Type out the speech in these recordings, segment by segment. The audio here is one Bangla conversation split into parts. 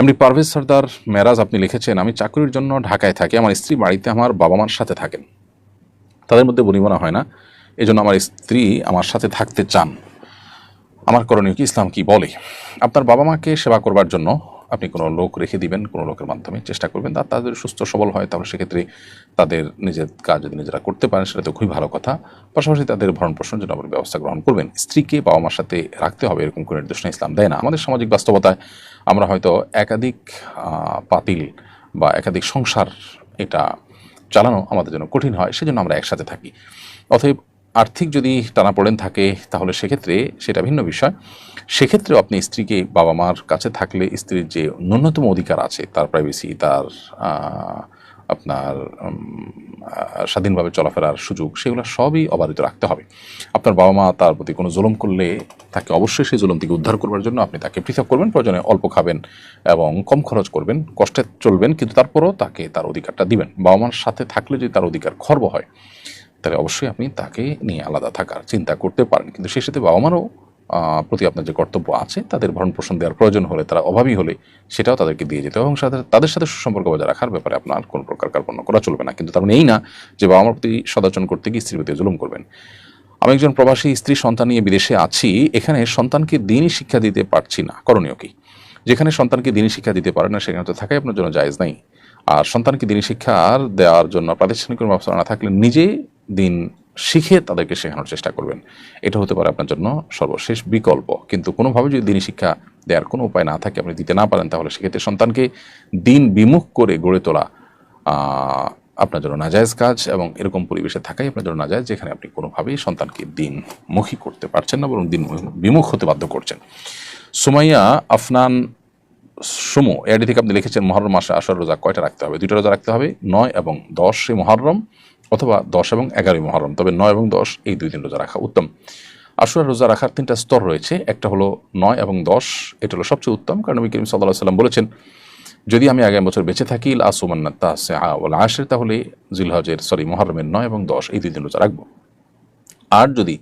এমনি পারভেজ সর্দার মেরাজ, আপনি লিখেছেন, আমি চাকরির জন্য ঢাকায় থাকি, আমার স্ত্রী বাড়িতে আমার বাবা মার সাথে থাকেন। তাদের মধ্যে বনিবনা হয় না, এজন্য আমার স্ত্রী আমার সাথে থাকতে চান। আমার করণীয় কি? ইসলাম কি? বলে। আপনার বাবা মাকে সেবা করবার জন্য আপনি কোনো লোক রেখে দিবেন, কোনো লোকের মাধ্যমে চেষ্টা করবেন। তা তাদের সুস্থ সবল হয়, তাহলে সেক্ষেত্রে তাদের নিজের কাজ যদি নিজেরা করতে পারেন, সেটা তো খুবই ভালো কথা। পাশাপাশি তাদের ভরণ পোষণ জন্য আপনি ব্যবস্থা গ্রহণ করবেন। স্ত্রীকে বাবা মার সাথে রাখতে হবে, এরকম কোনো নির্দেশনা ইসলাম দেয় না। আমাদের সামাজিক বাস্তবতায় আমরা হয়তো একাধিক পাতিল বা একাধিক সংসার এটা চালানো আমাদের জন্য কঠিন হয়, সেজন্য আমরা একসাথে থাকি। অতএব আর্থিক যদি টানাপোড়েন থাকে, তাহলে সেক্ষেত্রে সেটা ভিন্ন বিষয়। সেক্ষেত্রেও আপনি স্ত্রীকে বাবা মার কাছে থাকলে স্ত্রীর যে ন্যূনতম অধিকার আছে, তার প্রাইভেসি তার আপনার স্বাধীনভাবে চলাফেরার সুযোগ, সেগুলো সবই অবাধিত রাখতে হবে। আপনার বাবা মা তার প্রতি কোনো জুলুম করলে তাকে অবশ্যই সেই জুলুম থেকে উদ্ধার করবার জন্য আপনি তাকে পৃথক করবেন, প্রয়োজনে অল্প খাবেন এবং কম খরচ করবেন, কষ্টে চলবেন, কিন্তু তারপরও তাকে তার অধিকারটা দিবেন। বাবা মার সাথে থাকলে যদি তার অধিকার খর্ব হয় তাহলে অবশ্যই আপনি তাকে নিয়ে আলাদা থাকার চিন্তা করতে পারেন। কিন্তু সেই সাথে বাবা মারও প্রতি আপনার যে কর্তব্য আছে, তাদের ভরণ পোষণ দেওয়ার প্রয়োজন হলে, তারা অভাবী হলে, সেটাও তাদেরকে দিয়ে যেতে হবে এবং তাদের সাথে সুসম্পর্ক বজায় রাখার ব্যাপারে আপনার কোনো প্রকার কার্পণ্য করা চলবে না। কিন্তু তার মানে এই না যে বাবা মার প্রতি সদাচরণ করতে গিয়ে স্ত্রীর প্রতি জুলুম করবেন। আমি একজন প্রবাসী স্ত্রী, সন্তান নিয়ে বিদেশে আছি, এখানে সন্তানকে দিনই শিক্ষা দিতে পারছি না। করণীয় কি? যেখানে সন্তানকে দিনই শিক্ষা দিতে পারে না, সেখানে তো থাকাই আপনার জন্য জায়েজ নাই। আর সন্তানকে দিনই শিক্ষা দেওয়ার জন্য প্রাতিষ্ঠানিক কোনো ব্যবস্থা না থাকলে নিজে দিন শিখে তাদেরকে শেখানোর চেষ্টা করবেন। এটা হতে পারে আপনার জন্য সর্বশেষ বিকল্প। কিন্তু কোনোভাবে যদি দিনই শিক্ষা দেওয়ার কোনো উপায় না থাকে, আপনি দিতে না পারেন, তাহলে সেক্ষেত্রে সন্তানকে দিন বিমুখ করে গড়ে তোলা আপনার জন্য নাজায়জ কাজ এবং এরকম পরিবেশে থাকাই আপনার জন্য নাজায়জ, যেখানে আপনি কোনোভাবেই সন্তানকে দিনমুখী করতে পারছেন না, বরং দিন বিমুখ হতে বাধ্য করছেন। সুমাইয়া আফনান সুমো এডি থেকে আপনি লিখেছেন, মহরম মাসে আসার রোজা কয়টা রাখতে হবে? দুইটা রোজা রাখতে হবে, নয় এবং দশই মহরম। অথবা দশ এবং এগারোই মহরম, তবে নয় এবং দশ এই দুই দিন রোজা রাখা উত্তম। আশুরা রোজা রাখার তিনটা স্তর রয়েছে, একটা হলো নয় এবং দশ, এটা হলো সবচেয়ে উত্তম, কারণ নবী করিম সাল্লাহ সাল্লাম বলেছেন, যদি আমি আগামী বছর বেঁচে থাকি আসুমান্না তাসে আওয়াল আশের তাহলে জিলহজের, সরি, মহরমের নয় এবং দশ এই দুই দিন রোজা রাখব। আর যদি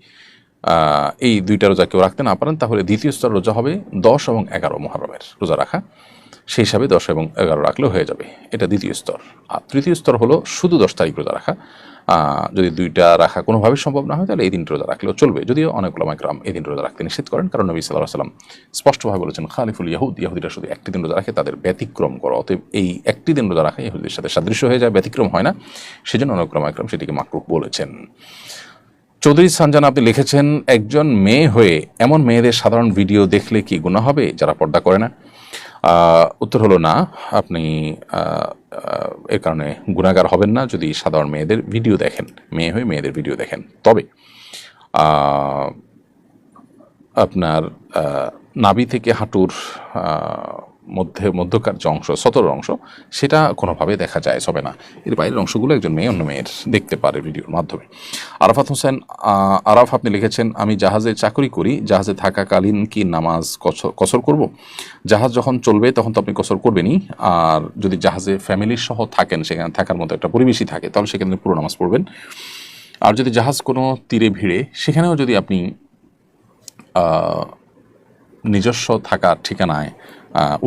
এই দুইটা রোজা কেউ রাখতে না পারেন, তাহলে দ্বিতীয় স্তর রোজা হবে দশ এবং এগারো মহরমের রোজা রাখা। সেই হিসাবে দশ এবং এগারো রাখলেও হয়ে যাবে। এটা দ্বিতীয় স্তর। আর তৃতীয় স্তর হলো শুধু দশ তারিখ রোজা রাখা। যদি দুইটা রাখা কোনোভাবে সম্ভব না হয়, তাহলে এই দিন রোজা রাখলেও চলবে। যদিও অনেক ওলামাইকরাম এই দিন রোজা রাখতে নিষেধ করেন, কারণ নবী সাল্লাহ সাল্লাম স্পষ্টভাবে বলেছেন, খালিফুল ইয়াহুদ, ইয়াহুদিরা শুধু একটি দিন রোজা রাখে, তাদের ব্যতিক্রম করো। অতএব এই একটি দিন রোজা রাখা ইহুদির সাথে সাদৃশ্য হয়ে যায়, ব্যতিক্রম হয় না। সেজন্য অনেক ওলামাইকরাম সেটিকে মাকরুক বলেছেন। চৌধুরী সানজান আপনি লিখেছেন, একজন মেয়ে হয়ে এমন মেয়েদের সাধারণ ভিডিও দেখলে কি গুণা হবে? যারা পর্দা করে না। উত্তর হলো না। আপনি এর কারণে গুণাগার হবেন না যদি সাধারণ মেয়েদের ভিডিও দেখেন। মেয়ে হয়ে মেয়েদের ভিডিও দেখেন। তবে আপনার নাভি থেকে হাঁটুর মধ্যে, মধ্যকার যে অংশ সতর অংশ, সেটা কোনোভাবে দেখা যায় হবে না। এর বাইরের অংশগুলো একজন মেয়ে, অন্য মেয়ের দেখতে পারে ভিডিওর মাধ্যমে। আরাফাত হোসেন আরাফ, আপনি লিখেছেন, আমি জাহাজে চাকরি করি, জাহাজে থাকাকালীন কি নামাজ কসর- করব? জাহাজ যখন চলবে, তখন তো আপনি কসর করবেনই। আর যদি জাহাজে ফ্যামিলির সহ থাকেন, সেখানে থাকার মতো একটা পরিবেশই থাকে, তাহলে সেখানে পুরো নামাজ পড়বেন। আর যদি জাহাজ কোনো তীরে ভিড়ে, সেখানেও যদি আপনি নিজস্ব থাকার ঠিকানায়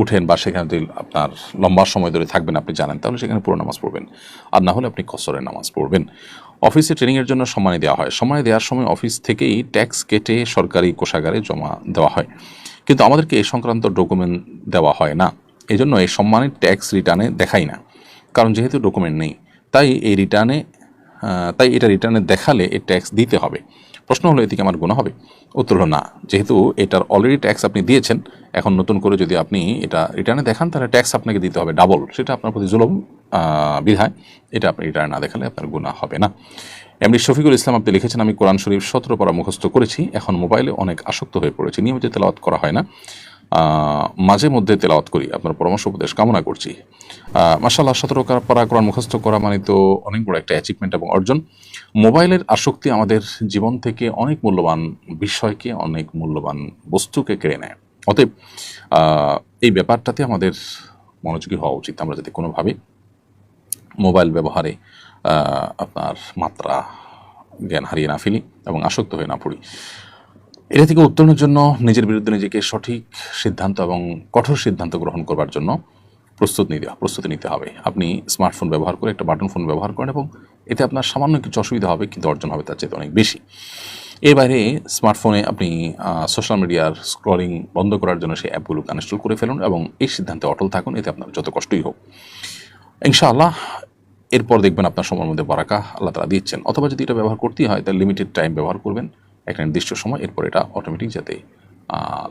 উঠেন বা সেখানে যদি আপনার লম্বা সময় ধরে থাকবেন আপনি জানেন, তাহলে সেখানে পুরো নামাজ পড়বেন। আর না হলে আপনি কসরের নামাজ পড়বেন। অফিসে ট্রেনিংয়ের জন্য সম্মানে দেওয়া হয়। সম্মানী দেওয়ার সময় অফিস থেকেই ট্যাক্স কেটে সরকারি কোষাগারে জমা দেওয়া হয়। কিন্তু আমাদেরকে এ সংক্রান্ত ডকুমেন্ট দেওয়া হয় না। এই জন্য এই সম্মানের ট্যাক্স রিটার্নে দেখাই না। কারণ যেহেতু ডকুমেন্ট নেই, তাই এই রিটার্নে তাই এটা রিটার্নে দেখালে এই ট্যাক্স দিতে হবে। প্রশ্ন হলো, এদিকে আমার গুণ হবে? উত্তর হলো না। যেহেতু এটার অলরেডি ট্যাক্স আপনি দিয়েছেন, এখন নতুন করে যদি আপনি এটা রিটার্নে দেখান, তাহলে ট্যাক্স আপনাকে দিতে হবে ডাবল সেটা আপনার প্রতি জুলম বিধায়। এটা আপনি রিটার্ন না দেখালে আপনার গুণা হবে না। এমনি শফিকুল ইসলাম আপনি লিখেছেন, আমি কোরআন শরীফ সতেরো পড়া মুখস্থ করেছি। এখন মোবাইলে অনেক আসক্ত হয়ে পড়েছি। নিয়মিত তেলাওয়াত করা হয় না। মাঝে মধ্যে তেলাওয়াত করি। আপনার পরামর্শ উপদেশ কামনা করছি। মাসাল্লাহ সতেরো পারা কোরআন মুখস্থ করা মানে তো অনেক বড় একটা অ্যাচিভমেন্ট এবং অর্জন। মোবাইলের আসক্তি আমাদের জীবন থেকে অনেক মূল্যবান বিষয়কে, অনেক মূল্যবান বস্তুকে কেড়ে নেয়। অতএব এই ব্যাপারটাতে আমাদের মনোযোগী হওয়া উচিত। আমরা যাতে কোনোভাবে মোবাইল ব্যবহারে আপনার মাত্রা জ্ঞান হারিয়ে না ফেলি এবং আসক্ত হয়ে না পড়ি। এটা থেকে উত্তরণের জন্য নিজের বিরুদ্ধে নিজেকে সঠিক সিদ্ধান্ত এবং কঠোর সিদ্ধান্ত গ্রহণ করবার জন্য প্রস্তুত নিতে, প্রস্তুতি নিতে হবে। আপনি স্মার্টফোন ব্যবহার করে একটা বাটন ফোন ব্যবহার করেন এবং এতে আপনার সামান্য কিছু অসুবিধা হবে, কিন্তু অর্জন হবে তার চেয়ে অনেক বেশি। এর বাইরে স্মার্টফোনে আপনি সোশ্যাল মিডিয়ার স্ক্রলিং বন্ধ করার জন্য সেই অ্যাপগুলো আনইনস্টল করে ফেলুন এবং এই সিদ্ধান্তে অটল থাকুন, এতে আপনার যত কষ্টই হোক। ইনশাআল্লাহ, এরপর দেখবেন আপনার সময়ের মধ্যে বারাকা আল্লাহ তালা দিচ্ছেন। অথবা যদি এটা ব্যবহার করতেই হয়, তাহলে লিমিটেড টাইম ব্যবহার করবেন। একটা নির্দিষ্ট সময়, এরপর এটা অটোমেটিক যাতে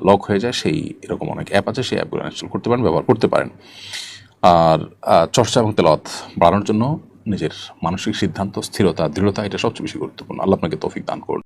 লক হয়ে যায়, সেই এরকম অনেক অ্যাপ আছে, সেই অ্যাপগুলো ইনস্টল করতে পারেন, ব্যবহার করতে পারেন। আর চর্চা এবং তেলত বাড়ানোর জন্য নিজের মানসিক সিদ্ধান্ত, স্থিরতা, দৃঢ়তা, এটা সবচেয়ে বেশি গুরুত্বপূর্ণ। আল্লাহ আপনাকে তৌফিক দান করুন।